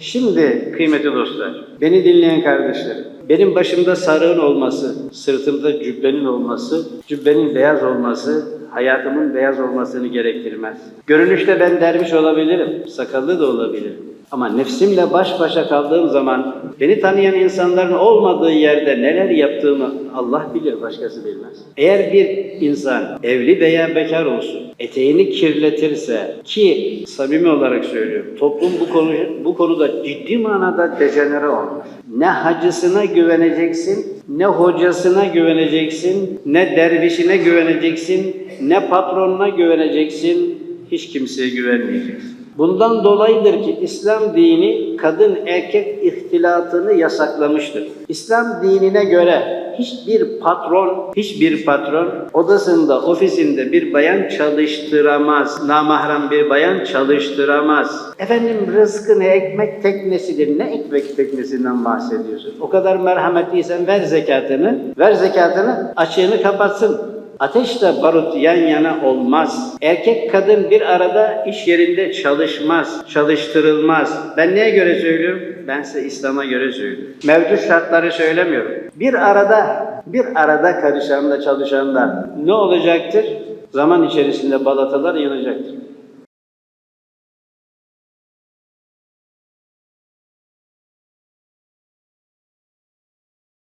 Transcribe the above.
Şimdi kıymetli dostlar, beni dinleyen kardeşlerim, benim başımda sarığın olması, sırtımda cübbenin olması, cübbenin beyaz olması, hayatımın beyaz olmasını gerektirmez. Görünüşte ben derviş olabilirim, sakallı da olabilirim. Ama nefsimle baş başa kaldığım zaman beni tanıyan insanların olmadığı yerde neler yaptığımı Allah bilir, başkası bilmez. Eğer bir insan evli veya bekar olsun, eteğini kirletirse ki samimi olarak söylüyorum, toplum bu konu bu konuda ciddi manada dejenere olmuş. Ne hacısına güveneceksin, ne hocasına güveneceksin, ne dervişine güveneceksin, ne patronuna güveneceksin, hiç kimseye güvenmeyeceksin. Bundan dolayıdır ki İslam dini kadın erkek ihtilatını yasaklamıştır. İslam dinine göre hiçbir patron, hiçbir patron odasında, ofisinde bir bayan çalıştıramaz. Namahrem bir bayan çalıştıramaz. Efendim rızkı ne ekmek teknesidir. Ne ekmek teknesinden bahsediyorsun? O kadar merhametliysen ver zekatını, ver zekatını, açığını kapatsın. Ateşle barut yan yana olmaz. Erkek kadın bir arada iş yerinde çalışmaz, çalıştırılmaz. Ben neye göre söylüyorum? Ben size İslam'a göre söylüyorum. Mevcut şartları söylemiyorum. Bir arada, bir arada karışan da çalışan da ne olacaktır? Zaman içerisinde balatalar yanacaktır.